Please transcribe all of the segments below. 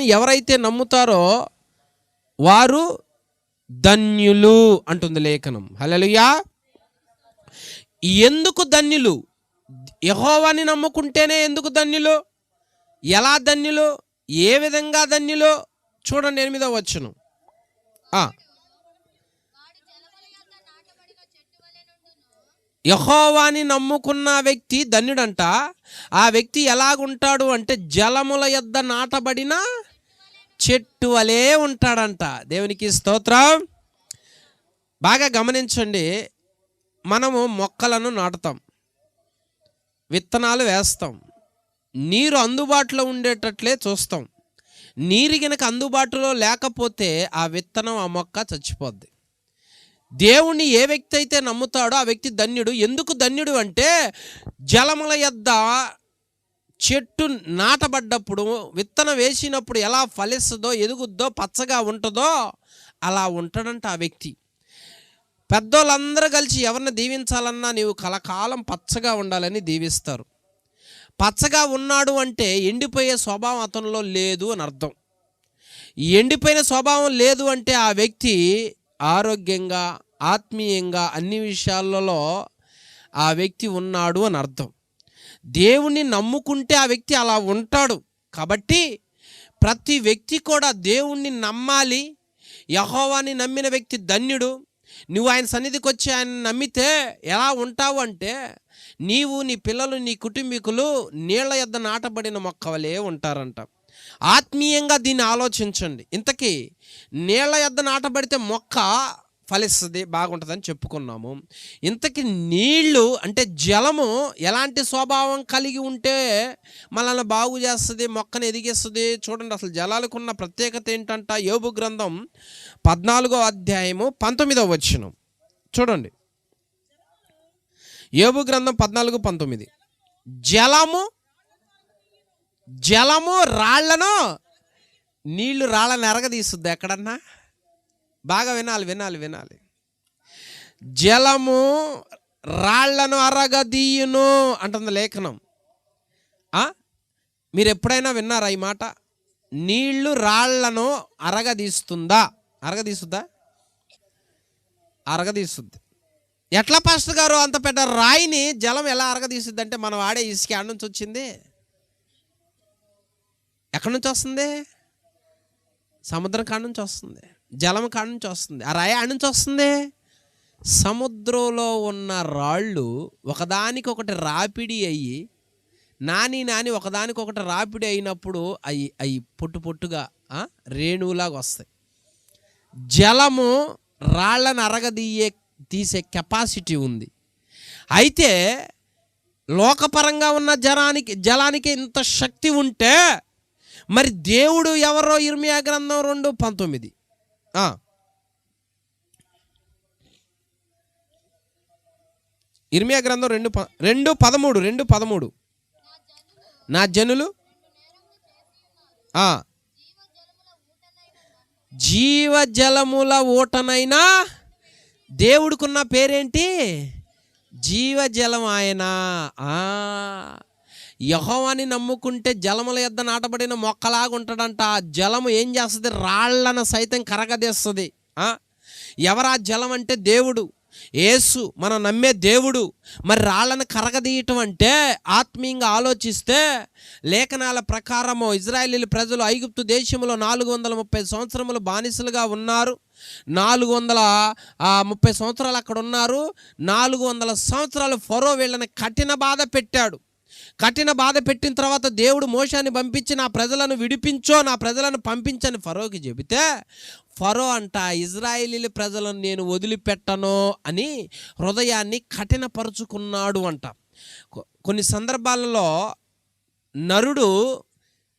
యహోవాని ఎవరైతే నమ్ముతారో వారు ధన్యులు అంటుంది లేఖనం. హలలుయా ఎందుకు ధన్యులు? యహోవాని నమ్ముకుంటేనే ఎందుకు ధన్యులు? ఎలా ధన్యులు? ఏ విధంగా ధన్యులు? చూడండి ఎనిమిదో వచ్చును ఆ. యహోవాని నమ్ముకున్న వ్యక్తి ధన్యుడంట. ఆ వ్యక్తి ఎలాగుంటాడు అంటే జలముల యొద్ద నాటబడిన చెట్టు వలే ఉంటాడంట. దేవునికి స్తోత్రం. బాగా గమనించండి మనము మొక్కలను నాటుతాం. విత్తనాలు వేస్తాం. నీరు అందుబాటులో ఉండేటట్లే చూస్తాం. నీరు గనక అందుబాటులో లేకపోతే ఆ విత్తనం ఆ మొక్క చచ్చిపోద్ది. దేవుణ్ణి ఏ వ్యక్తి అయితే నమ్ముతాడో ఆ వ్యక్తి ధన్యుడు. ఎందుకు ధన్యుడు అంటే జలముల యొద్ద చెట్టు నాటబడ్డప్పుడు విత్తనం వేసినప్పుడు ఎలా ఫలిస్తుందో ఎదుగుద్దో పచ్చగా ఉంటుందో అలా ఉంటాడంట ఆ వ్యక్తి. పెద్దోళ్ళందరూ కలిసి ఎవరిని దీవించాలన్నా నీవు కలకాలం పచ్చగా ఉండాలని దీవిస్తారు. పచ్చగా ఉన్నాడు అంటే ఎండిపోయే స్వభావం అతనిలో లేదు అని అర్థం. ఎండిపోయిన స్వభావం లేదు అంటే ఆ వ్యక్తి ఆరోగ్యంగా ఆత్మీయంగా అన్ని విషయాలలో ఆ వ్యక్తి ఉన్నాడు అని అర్థం. దేవుణ్ణి నమ్ముకుంటే ఆ వ్యక్తి అలా ఉంటాడు. కాబట్టి ప్రతి వ్యక్తి కూడా దేవుణ్ణి నమ్మాలి. యహోవాని నమ్మిన వ్యక్తి ధన్యుడు. నువ్వు ఆయన సన్నిధికి వచ్చి ఆయన నమ్మితే ఎలా ఉంటావు అంటే నీవు నీ పిల్లలు నీ కుటుంబీకులు నీళ్ళ యొద్ద నాటబడిన మొక్కవలే ఉంటారంట. ఆత్మీయంగా దీన్ని ఆలోచించండి. ఇంతకీ నీళ్ళ యొద్ద నాటబడితే మొక్క ఫలిస్తుంది బాగుంటుందని చెప్పుకున్నాము. ఇంతకీ నీళ్ళు అంటే జలము ఎలాంటి స్వభావం కలిగి ఉంటే మనల్ని బాగు చేస్తుంది మొక్కను ఎదిగిస్తుంది? చూడండి అసలు జలాలకు ఉన్న ప్రత్యేకత ఏంటంట? యోబు గ్రంథం పద్నాలుగో అధ్యాయము పంతొమ్మిదో వచ్చినం చూడండి. యోబు గ్రంథం పద్నాలుగు పంతొమ్మిది. జలము జలము రాళ్ళను నీళ్ళు రాళ్ళని ఎరగదీస్తుంది ఎక్కడన్నా? బాగా వినాలి వినాలి వినాలి. జలము రాళ్ళను అరగదీయును అంటుంది లేఖనం. మీరు ఎప్పుడైనా విన్నారా ఈ మాట? నీళ్ళు రాళ్ళను అరగదీస్తుందా? అరగదీస్తుందా? అరగదీస్తుంది. ఎట్లా పాస్టర్ గారు అంత పెద్ద రాయిని జలం ఎలా అరగదీస్తుంది అంటే మనం వాడే ఇసుక ఆడ నుంచి వచ్చింది. ఎక్కడి నుంచి వస్తుంది? సముద్రం కాడ నుంచి వస్తుంది. జలం కాడ నుంచి వస్తుంది. ఆ రాయి ఆడి నుంచి వస్తుంది. సముద్రంలో ఉన్న రాళ్ళు ఒకదానికొకటి రాపిడి అయ్యి నాని నాని ఒకదానికొకటి రాపిడి అయినప్పుడు అవి అవి పొట్టు పొట్టుగా రేణువులాగా వస్తాయి. జలము రాళ్ళను అరగదీయే తీసే కెపాసిటీ ఉంది. అయితే లోకపరంగా ఉన్న జలానికి జలానికి ఇంత శక్తి ఉంటే మరి దేవుడు ఎవరో ఇర్మియా గ్రంథం రెండు పంతొమ్మిది. ఇర్మియా గ్రంథం రెండు ప రెండు పదమూడు రెండు పదమూడు. నా జనులు? జీవజలముల ఓటనైనా దేవుడికున్న పేరేంటి? జీవజలం ఆయన. యహోవాని నమ్ముకుంటే జలముల యొద్ద నాటబడిన మొక్కలాగా ఉంటాడంట ఆ జలము ఏం చేస్తుంది? రాళ్ళను సైతం కరగదీస్తుంది. ఎవరా జలం అంటే దేవుడు. యేసు మనం నమ్మే దేవుడు. మరి రాళ్ళను కరగదీయటం అంటే ఆత్మీయంగా ఆలోచిస్తే లేఖనాల ప్రకారము ఇజ్రాయేలీ ప్రజలు ఐగుప్తు దేశంలో నాలుగు వందల ముప్పై సంవత్సరములు బానిసలుగా ఉన్నారు. నాలుగు వందల ముప్పై సంవత్సరాలు అక్కడ ఉన్నారు నాలుగు వందల సంవత్సరాలు ఫరో వీళ్ళని కఠిన బాధ పెట్టాడు. కఠిన బాధ పెట్టిన తర్వాత దేవుడు మోషాన్ని పంపించి నా ప్రజలను విడిపించో నా ప్రజలను పంపించని ఫరోకి చెబితే ఫరో అంట ఇజ్రాయేలీల ప్రజలను నేను వదిలిపెట్టను అని హృదయాన్ని కఠినపరుచుకున్నాడు అంట. కొ- కొన్ని సందర్భాలలో నరుడు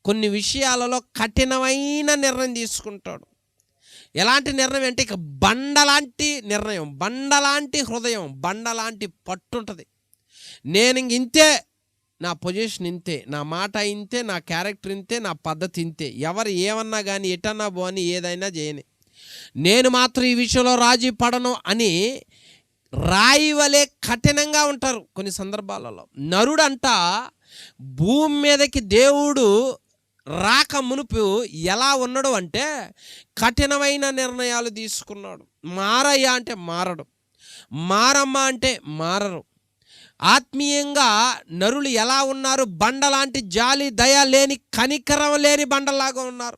కొన్ని విషయాలలో కఠినమైన నిర్ణయం తీసుకుంటాడు. ఎలాంటి నిర్ణయం అంటే ఇక బండలాంటి నిర్ణయం బండలాంటి హృదయం బండలాంటి పట్టుంటుంది. నేను ఇంతే నా పొజిషన్ ఇంతే నా మాట ఇంతే నా క్యారెక్టర్ ఇంతే నా పద్ధతి ఇంతే. ఎవరు ఏమన్నా కానీ ఎటన్నా పోని ఏదైనా చేయని. నేను మాత్రం ఈ విషయంలో రాజీ పడను అని రాయి వలె కఠినంగా ఉంటారు కొన్ని సందర్భాలలో. నరుడంట భూమి మీదకి దేవుడు రాక మునుపు ఎలా ఉన్నాడు అంటే కఠినమైన నిర్ణయాలు తీసుకున్నాడు. మారయ్య అంటే మారడు. మారమ్మ అంటే మారరు. ఆత్మీయంగా నరులు ఎలా ఉన్నారు? బండలాంటి జాలి దయ లేని కనికరం లేని బండలాగా ఉన్నారు.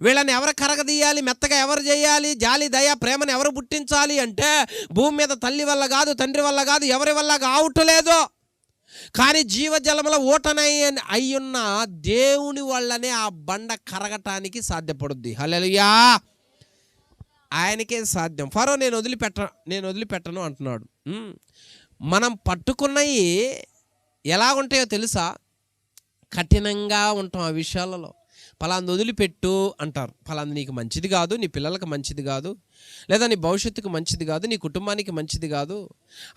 వీళ్ళని ఎవరు కరగదీయాలి? మెత్తగా ఎవరు చేయాలి? జాలి దయ ప్రేమను ఎవరు పుట్టించాలి అంటే భూమి మీద తల్లి వల్ల కాదు తండ్రి వల్ల కాదు ఎవరి వల్ల కావట్లేదు కానీ జీవజలముల ఓటనై అయ్యున్న దేవుని వల్లనే ఆ బండ కరగటానికి సాధ్యపడుద్ది. హల్లెలూయా! ఆయనకే సాధ్యం. ఫరో నేను వదిలిపెట్ట నేను వదిలిపెట్టను అంటున్నాడు. మనం పట్టుకున్నవి ఎలా ఉంటాయో తెలుసా? కఠినంగా ఉంటాం ఆ విషయాలలో. ఫలాంది వదిలిపెట్టు అంటారు. ఫలాంది నీకు మంచిది కాదు నీ పిల్లలకు మంచిది కాదు లేదా నీ భవిష్యత్తుకు మంచిది కాదు నీ కుటుంబానికి మంచిది కాదు.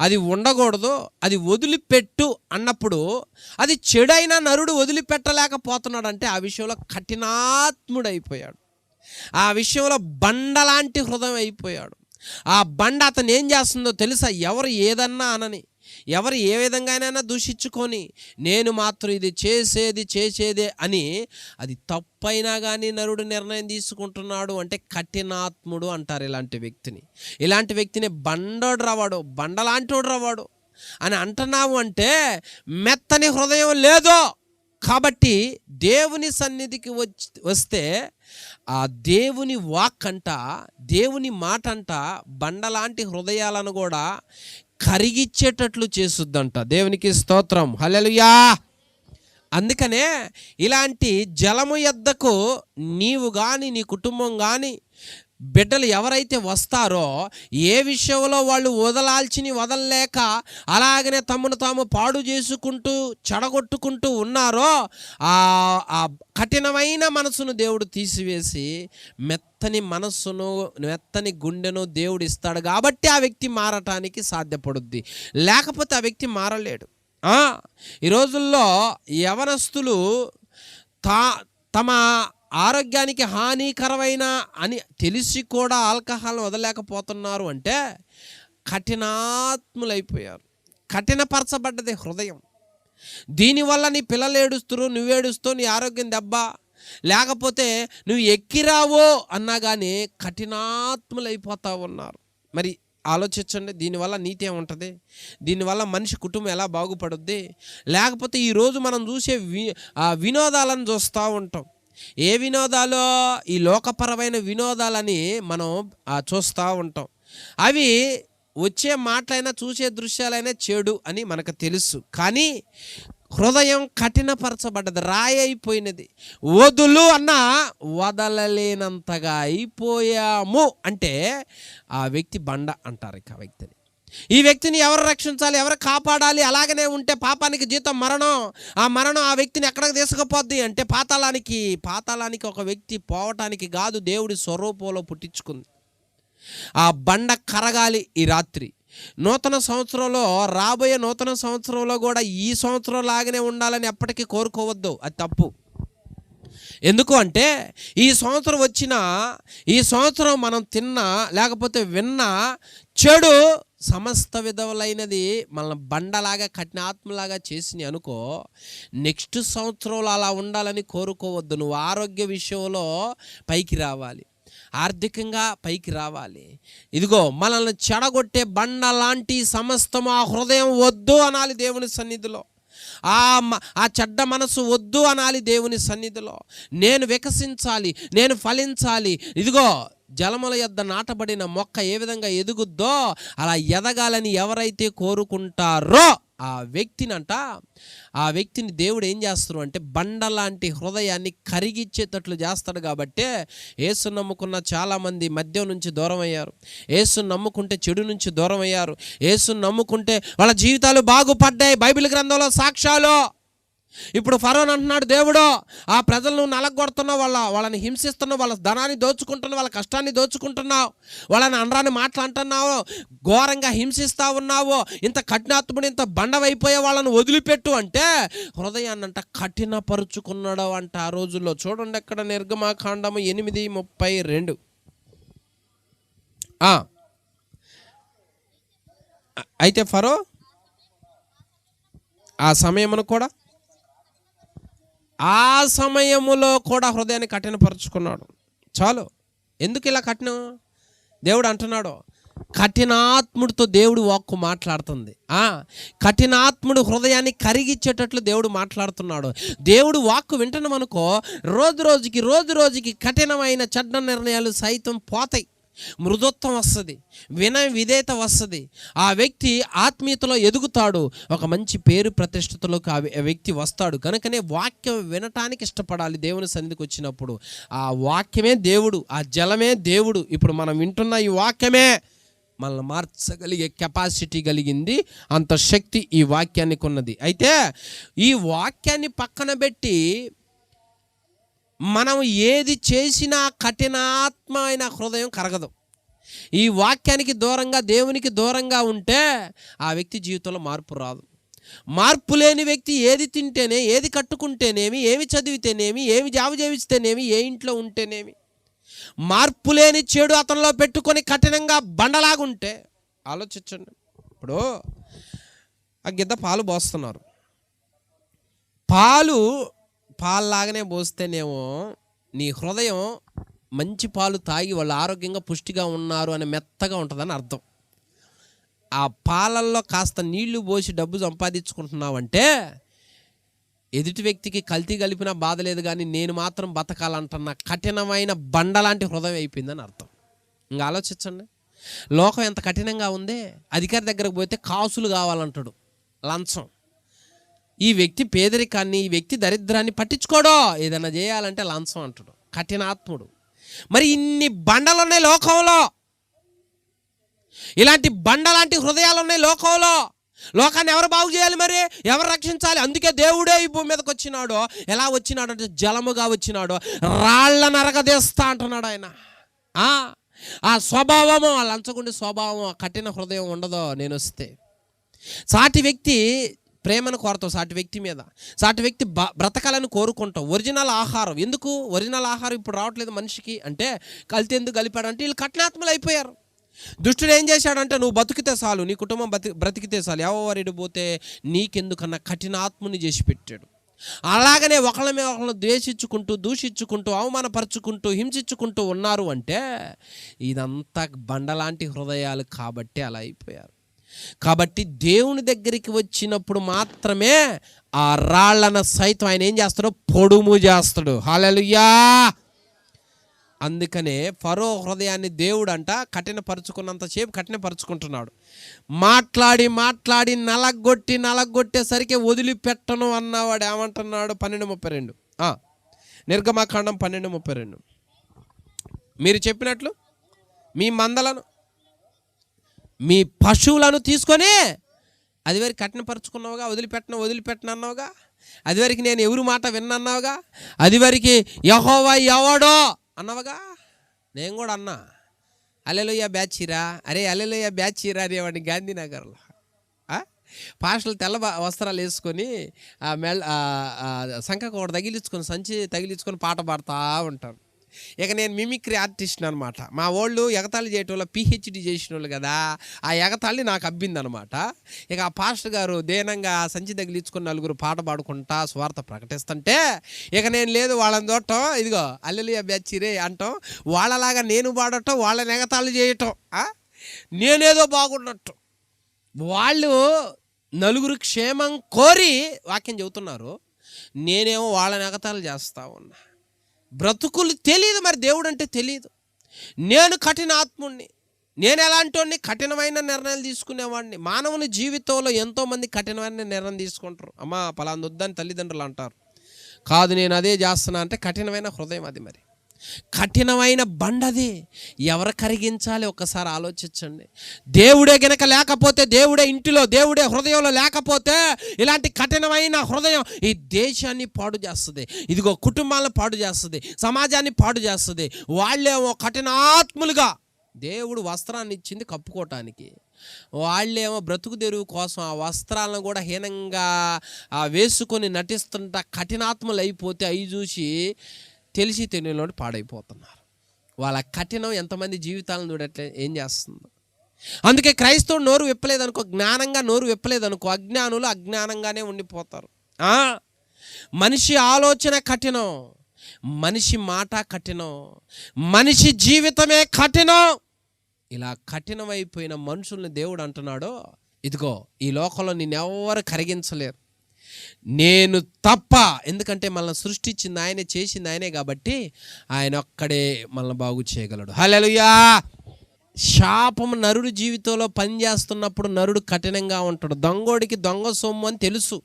అది ఉండకూడదు అది వదిలిపెట్టు అన్నప్పుడు అది చెడైన నరుడు వదిలిపెట్టలేకపోతున్నాడు అంటే ఆ విషయంలో కఠినాత్ముడైపోయాడు. ఆ విషయంలో బండలాంటి హృదయం అయిపోయాడు. ఆ బండ అతను ఏం చేస్తుందో తెలుసా? ఎవరు ఏదన్నా అనని ఎవరు ఏ విధంగానైనా దూషించుకొని నేను మాత్రం ఇది చేసేది చేసేదే అని అది తప్పైనా కానీ నరుడు నిర్ణయం తీసుకుంటున్నాడు అంటే కఠినాత్ముడు అంటారు ఇలాంటి వ్యక్తిని. ఇలాంటి వ్యక్తిని బండోడు రవాడు బండలాంటోడు రవాడు అని అంటున్నావు అంటే మెత్తని హృదయం లేదో కాబట్టి దేవుని సన్నిధికి వచ్చి వస్తే ఆ దేవుని వాక్ అంట దేవుని మాట అంట బండలాంటి హృదయాలను కూడా కరిగిచ్చేటట్లు చేస్తుందంట. దేవునికి స్తోత్రం. హల్లెలూయా! అందుకనే ఇలాంటి జలము ఎద్దకు నీవు కానీ నీ కుటుంబం కానీ బిడ్డలు ఎవరైతే వస్తారో ఏ విషయంలో వాళ్ళు వదలాల్చిని వదలలేక అలాగనే తమను తాము పాడు చేసుకుంటూ చెడగొట్టుకుంటూ ఉన్నారో ఆ కఠినమైన మనసును దేవుడు తీసివేసి మెత్తని మనస్సును మెత్తని గుండెను దేవుడు ఇస్తాడు కాబట్టి ఆ వ్యక్తి మారటానికి సాధ్యపడుద్ది. లేకపోతే ఆ వ్యక్తి మారలేడు. ఈ రోజుల్లో యవనస్తులు తా తమ ఆరోగ్యానికి హానికరమైన అని తెలిసి కూడా ఆల్కహాల్ వదలేకపోతున్నారు అంటే కఠినాత్ములైపోయారు. కఠినపరచబడ్డది హృదయం. దీనివల్ల నీ పిల్లలు ఏడుస్తురు నువ్వు నీ ఆరోగ్యం దెబ్బ లేకపోతే నువ్వు ఎక్కిరావో అన్నా కానీ కఠినాత్ములైపోతా ఉన్నారు. మరి ఆలోచించండి దీనివల్ల నీతి ఏముంటుంది? దీనివల్ల మనిషి కుటుంబం ఎలా బాగుపడుద్ది? లేకపోతే ఈరోజు మనం చూసే వి వినోదాలను చూస్తూ ఉంటాం. ఏ వినోదాలో? ఈ లోకపరమైన వినోదాలని మనం చూస్తూ ఉంటాం. అవి వచ్చే మాటలైనా చూసే దృశ్యాలైనా చెడు అని మనకు తెలుసు. కానీ హృదయం కఠినపరచబడ్డది రాయి అయిపోయినది వదులు అన్న వదలలేనంతగా అయిపోయాము అంటే ఆ వ్యక్తి బండ అంటారు ఇక వ్యక్తిని. ఈ వ్యక్తిని ఎవరు రక్షించాలి ఎవరు కాపాడాలి అలాగనే ఉంటే పాపానికి జీతం మరణం. ఆ మరణం ఆ వ్యక్తిని ఎక్కడికి తీసుకుపోద్ది అంటే పాతాళానికి. పాతాళానికి ఒక వ్యక్తి పోవటానికి కాదు దేవుడి స్వరూపంలో పుట్టించుకుంది. ఆ బండ కరగాలి ఈ రాత్రి. నూతన సంవత్సరంలో రాబోయే నూతన సంవత్సరంలో కూడా ఈ సంవత్సరం లాగానే ఉండాలని ఎప్పటికీ కోరుకోవద్దు. అది తప్పు. ఎందుకు అంటే ఈ సంవత్సరం వచ్చిన ఈ సంవత్సరం మనం తిన్నా లేకపోతే విన్న చెడు సమస్త విధములైనది మన బండలాగా కఠినాత్మలాగా చేసినాయి అనుకో నెక్స్ట్ సంవత్సరంలో అలా ఉండాలని కోరుకోవద్దు. నువ్వు ఆరోగ్య విషయంలో పైకి రావాలి. ఆర్థికంగా పైకి రావాలి. ఇదిగో మనల్ని చెడగొట్టే బండ లాంటి సమస్తము ఆ హృదయం వద్దు అనాలి దేవుని సన్నిధిలో. ఆ మ- ఆ చెడ్డ మనసు వద్దు అనాలి దేవుని సన్నిధిలో. నేను వికసించాలి నేను ఫలించాలి. ఇదిగో జలముల యొద్ద నాటబడిన మొక్క ఏ విధంగా ఎదుగుద్దో అలా ఎదగాలని ఎవరైతే కోరుకుంటారో ఆ వ్యక్తినంట ఆ వ్యక్తిని దేవుడు ఏం చేస్తారు అంటే బండ లాంటి హృదయాన్ని కరిగిచ్చేటట్లు చేస్తాడు కాబట్టి ఏసు నమ్ముకున్న చాలామంది మద్యం నుంచి దూరం అయ్యారు. ఏసు నమ్ముకుంటే చెడు నుంచి దూరం అయ్యారు. ఏసు నమ్ముకుంటే వాళ్ళ జీవితాలు బాగుపడ్డాయి బైబిల్ గ్రంథంలో సాక్ష్యాలు. ఇప్పుడు ఫరోన్ అంటున్నాడు దేవుడు ఆ ప్రజలను నలగొడుతున్నావు వాళ్ళ వాళ్ళని హింసిస్తున్నావు వాళ్ళ ధనాన్ని దోచుకుంటున్నావు వాళ్ళ కష్టాన్ని దోచుకుంటున్నావు వాళ్ళని అనరాని మాటలు అంటున్నావు ఘోరంగా హింసిస్తా ఉన్నావు ఇంత కఠినాత్ముడు ఇంత బండవైపోయే వాళ్ళని వదిలిపెట్టు అంటే హృదయాన్నంట కఠినపరుచుకున్నాడు అంట ఆ రోజుల్లో. చూడండి ఎక్కడ నిర్గమాకాండము ఎనిమిది ముప్పై రెండు. అయితే ఫరో ఆ సమయమును కూడా ఆ సమయములో కూడా హృదయాన్ని కఠినపరుచుకున్నాడు. చాలు. ఎందుకు ఇలా కఠినం? దేవుడు అంటున్నాడు కఠినాత్ముడితో దేవుడు వాక్కు మాట్లాడుతుంది. కఠినాత్ముడు హృదయాన్ని కరిగిచ్చేటట్లు దేవుడు మాట్లాడుతున్నాడు. దేవుడు వాక్కు వింటున్నాం అనుకో రోజు రోజుకి రోజు రోజుకి కఠినమైన చెడ్డ నిర్ణయాలు సైతం పోతాయి. మృదుత్వం వస్తుంది వినయ విధేయత వస్తుంది. ఆ వ్యక్తి ఆత్మీయతలో ఎదుగుతాడు. ఒక మంచి పేరు ప్రతిష్టతలోకి ఆ వ్యక్తి వస్తాడు. కనుకనే వాక్యం వినటానికి ఇష్టపడాలి దేవుని సన్నిధికి వచ్చినప్పుడు. ఆ వాక్యమే దేవుడు ఆ జలమే దేవుడు. ఇప్పుడు మనం వింటున్న ఈ వాక్యమే మనల్ని మార్చగలిగే కెపాసిటీ కలిగింది అంత శక్తి ఈ వాక్యానికి ఉన్నది. అయితే ఈ వాక్యాన్ని పక్కన పెట్టి మనం ఏది చేసినా కఠినాత్మైన హృదయం కరగదు. ఈ వాక్యానికి దూరంగా దేవునికి దూరంగా ఉంటే ఆ వ్యక్తి జీవితంలో మార్పు రాదు. మార్పు లేని వ్యక్తి ఏది తింటేనే ఏది కట్టుకుంటేనేమి ఏమి చదివితేనేమి ఏమి జాబు చేయిస్తేనేమి ఏ ఇంట్లో ఉంటేనేమి. మార్పు లేని చెడు అతనిలో పెట్టుకొని కఠినంగా బండలాగుంటే ఆలోచించండి. ఇప్పుడు ఆ గిద్ద పాలు పోస్తున్నారు. పాలు పాల్లాగానే పోస్తేనేమో నీ హృదయం మంచి పాలు తాగి వాళ్ళు ఆరోగ్యంగా పుష్టిగా ఉన్నారు అని మెత్తగా ఉంటుందని అర్థం. ఆ పాలల్లో కాస్త నీళ్ళు పోసి డబ్బు సంపాదించుకుంటున్నావంటే ఎదుటి వ్యక్తికి కల్తీ కలిపినా బాధ లేదు కానీ నేను మాత్రం బతకాలంటున్న కఠినమైన బండ లాంటి హృదయం అయిపోయిందని అర్థం. ఇంకా ఆలోచించండి. లోకం ఎంత కఠినంగా ఉంది అధికారి దగ్గరకు పోతే కాసులు కావాలంటాడు. లంచం. ఈ వ్యక్తి పేదరికాన్ని ఈ వ్యక్తి దరిద్రాన్ని పట్టించుకోడో? ఏదైనా చేయాలంటే లంచం అంటాడు. కఠినాత్ముడు. మరి ఇన్ని బండలున్నాయి లోకంలో. ఇలాంటి బండలాంటి హృదయాలు ఉన్నాయి లోకంలో. లోకాన్ని ఎవరు బాగు చేయాలి మరి? ఎవరు రక్షించాలి? అందుకే దేవుడే ఈ భూమి మీదకి వచ్చినాడో? ఎలా వచ్చినాడు అంటే జలముగా వచ్చినాడో? రాళ్ళ నరగదీస్తా అంటున్నాడు ఆయన. ఆ, ఆ స్వభావము ఆ లంచగుండి స్వభావం ఆ కఠిన హృదయం ఉండదో నేను వస్తే. సాటి వ్యక్తి ప్రేమను కోరతావు సాటి వ్యక్తి మీద. సాటి వ్యక్తి బ్రతకాలని కోరుకుంటావు. ఒరిజినల్ ఆహారం. ఎందుకు ఒరిజినల్ ఆహారం ఇప్పుడు రావట్లేదు మనిషికి? అంటే కలితే ఎందుకు కలిపాడంటే వీళ్ళు కఠినాత్మలు అయిపోయారు. దుష్టుడు ఏం చేశాడంటే నువ్వు బతికితే చాలు నీ కుటుంబం బతి బ్రతికితే చాలు. ఎవరిడు పోతే నీకెందుకన్నా కఠినాత్ముని చేసి పెట్టాడు. అలాగనే ఒకళ్ళ మీద ఒకళ్ళని ద్వేషించుకుంటూ దూషించుకుంటూ అవమానపరుచుకుంటూ హింసించుకుంటూ ఉన్నారు అంటే ఇదంతా బండలాంటి హృదయాలు కాబట్టి అలా అయిపోయారు. కాబట్టి దేవుని దగ్గరికి వచ్చినప్పుడు మాత్రమే ఆ రాళ్ళన సైతం ఆయన ఏం చేస్తాడో పొడుము చేస్తాడు. హాలలుయా అందుకనే ఫరో హృదయాన్ని దేవుడు అంట కఠినపరుచుకున్నంతసేపు కఠినపరుచుకుంటున్నాడు. మాట్లాడి మాట్లాడి నలగొట్టి నలగొట్టేసరికి వదిలిపెట్టను అన్నవాడు ఏమంటున్నాడు? పన్నెండు ముప్పై రెండు. నిర్గమాకాండం పన్నెండు ముప్పై రెండు. మీరు చెప్పినట్లు మీ మందలను మీ పశువులను తీసుకొని అది వరకు కఠినపరుచుకున్నావుగా వదిలిపెట్టను వదిలిపెట్టను అన్నావుగా? అది వరకు నేను ఎవరి మాట విన్నన్నావుగా? అది వరకు యహోవా ఎవడో అన్నావుగా? నేను కూడా అన్నా. అలెలుయ్య బ్యాచీరా? అరే అలెలుయ్య బ్యాచీరా అనేవాడిని గాంధీనగర్లో. పాషలు తెల్ల వస్త్రాలు వేసుకొని మెల్ ఆ, సంఖకు ఒకటి తగిలించుకొని సంచి తగిలించుకొని పాట పాడుతూ ఉంటారు. ఇక నేను మిమిక్రీ ఆర్టిస్ట్ అనమాట మా వాళ్ళు ఎగతాళి చేయటం వల్ల పిహెచ్డి చేసిన వాళ్ళు కదా ఆ ఎగతాళి నాకు అబ్బిందనమాట ఇక ఆ పాస్టర్ గారు దేనంగా సంచి తగిలించుకుని నలుగురు పాట పాడుకుంటా స్వార్థ ప్రకటిస్తుంటే ఇక నేను లేదు వాళ్ళని చూడటం ఇదిగో అల్లెలియ బ్యాచిరే అంటాం వాళ్ళలాగా నేను పాడటం వాళ్ళని ఎగతాళి చేయటం నేనేదో బాగున్నట్టు. వాళ్ళు నలుగురు క్షేమం కోరి వాక్యం చెబుతున్నారు నేనేమో వాళ్ళని ఎగతాళి చేస్తా ఉన్నా. బ్రతుకులు తెలియదు మరి దేవుడు అంటే తెలియదు నేను కఠిన ఆత్ముణ్ణి నేను ఎలాంటి వాడిని కఠినమైన నిర్ణయాలు తీసుకునేవాడిని. మానవుని జీవితంలో ఎంతోమంది కఠినమైన నిర్ణయం తీసుకుంటారు. అమ్మా పలాంది వద్దని తల్లిదండ్రులు అంటారు. కాదు నేను అదే చేస్తున్నా అంటే కఠినమైన హృదయం అది మరి. కఠినమైన బండది. ఎవరు కరిగించాలి? ఒక్కసారి ఆలోచించండి. దేవుడే గనక లేకపోతే దేవుడే ఇంటిలో దేవుడే హృదయంలో లేకపోతే ఇలాంటి కఠినమైన హృదయం ఈ దేశాన్ని పాడు చేస్తుంది. ఇదిగో కుటుంబాలను పాడు చేస్తుంది. సమాజాన్ని పాడు చేస్తుంది. వాళ్ళేమో కఠినాత్ములుగా దేవుడు వస్త్రాన్ని ఇచ్చింది కప్పుకోవటానికి. వాళ్ళేమో బ్రతుకు తెరువు కోసం ఆ వస్త్రాలను కూడా హీనంగా వేసుకొని నటిస్తుంట కఠినాత్మలు అయిపోతే అవి చూసి తెలిసి తెలియని పాడైపోతున్నారు. వాళ్ళ కఠినం ఎంతమంది జీవితాలను చూడట్లే ఏం చేస్తుందో. అందుకే క్రైస్తవుడు నోరు విప్పలేదనుకో జ్ఞానంగా నోరు విప్పలేదనుకో అజ్ఞానులు అజ్ఞానంగానే ఉండిపోతారు. మనిషి ఆలోచన కఠినం మనిషి మాట కఠినం మనిషి జీవితమే కఠినం. ఇలా కఠినమైపోయిన మనుషుల్ని దేవుడు అంటున్నాడో ఇదిగో ఈ లోకంలో నిన్నెవ్వరు కరిగించలేరు. నేను తప్ప. ఎందుకంటే మనల్ని సృష్టించింది ఆయనే చేసింది ఆయనే కాబట్టి ఆయన ఒక్కడే మనల్ని బాగు చేయగలడు. హల్లెలూయా! శాపం నరుడు జీవితంలో పనిచేస్తున్నప్పుడు నరుడు కఠినంగా ఉంటాడు. దొంగోడికి దొంగ సొమ్ము అని తెలుసు.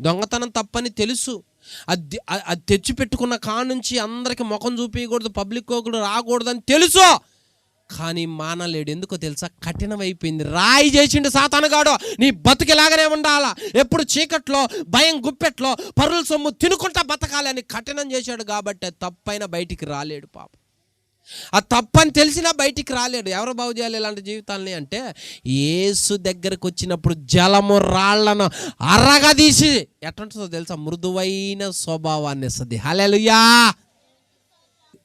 దొంగతనం తప్పని తెలుసు. అది అది తెచ్చిపెట్టుకున్న కా నుంచి అందరికి ముఖం చూపించకూడదు పబ్లిక్ కూడా రాకూడదు అని తెలుసు. కానీ మానలేడు. ఎందుకో తెలుసా? కఠినమైపోయింది. రాయి చేసిండు సాతానుగాడు నీ బతుకిలాగానే ఉండాలా? ఎప్పుడు చీకట్లో భయం గుప్పెట్లో పరుల సొమ్ము తినుకుంటా బతకాలి అని కఠినం చేశాడు కాబట్టి తప్పైనా తప్పైన బయటికి రాలేడు పాప. ఆ తప్పని తెలిసినా బయటికి రాలేడు. ఎవరు బాగు చేయాలి ఇలాంటి జీవితాలని అంటే ఏసు దగ్గరకు వచ్చినప్పుడు జలము రాళ్ళను అరగదీసి ఎట్లుంటుందో తెలుసా? మృదువైన స్వభావాన్ని ఇస్తుంది. హలెలుయా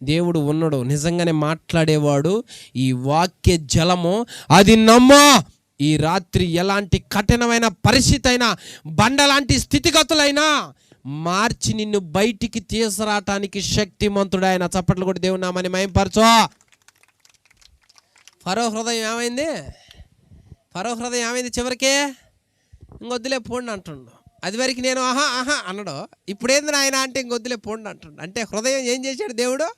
దేవుడు ఉన్నాడు. నిజంగానే మాట్లాడేవాడు ఈ వాక్య జలము. అది నమ్మో. ఈ రాత్రి ఎలాంటి కఠినమైన పరిస్థితి అయినా బండలాంటి స్థితిగతులైనా మార్చి నిన్ను బయటికి తీసుకురావటానికి శక్తిమంతుడైన చప్పట్లు కూడా దేవుడు నామని మయంపరచో ఫరో హృదయం ఏమైంది? ఫరో హృదయం ఏమైంది చివరికి? ఇంకొద్దులే పోండి అంటుండు. అది వరకు నేను ఆహా ఆహా అన్నాడు. ఇప్పుడేంది నాయన అంటే ఇంకొద్దులే పోండి అంటుండు. అంటే హృదయం ఏం చేశాడు దేవుడు?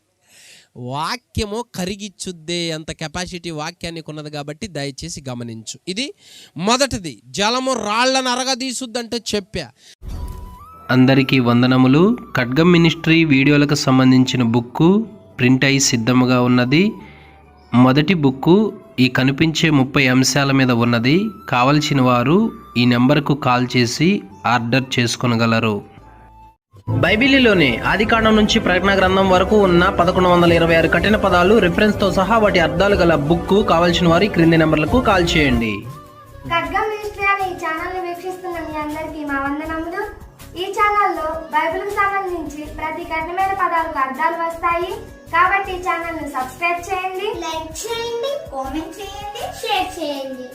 వాక్యము కరిగిచ్చుద్దే అంత కెపాసిటీ వాక్యానికి ఉన్నది కాబట్టి దయచేసి గమనించు. ఇది మొదటిది. జలము రాళ్ళను అరగదీసుద్దంటే చెప్పా. అందరికీ వందనములు. ఖడ్గం మినిస్ట్రీ వీడియోలకు సంబంధించిన బుక్కు ప్రింట్ అయి సిద్ధముగా ఉన్నది. మొదటి బుక్కు ఈ కనిపించే ముప్పై అంశాల మీద ఉన్నది. కావలసిన వారు ఈ నెంబర్కు కాల్ చేసి ఆర్డర్ చేసుకొనగలరు. బైబిలీలోని ఆదికాండం నుంచి ప్రకటన గ్రంథం వరకు ఉన్న పదకొండు వందల ఇరవై ఆరు కఠిన పదాలు రిఫరెన్స్తో సహా వాటి అర్థాలు గల బుక్కు కావలసిన వారి క్రింది నెంబర్లకు కాల్ చేయండి. ఖడ్గం మినిస్ట్రీ అనే ఈ ఛానల్ని వీక్షిస్తున్న మీ అందరికీ మా వందనములు. ఈ ఛానల్లో బైబిల్కు సంబంధించి ప్రతి కఠినమైన పదాలకు అర్థాలు వస్తాయి. కాబట్టి ఈ ఛానల్ని సబ్స్క్రైబ్ చేయండి. లైక్ చేయండి కామెంట్ చేయండి షేర్ చేయండి.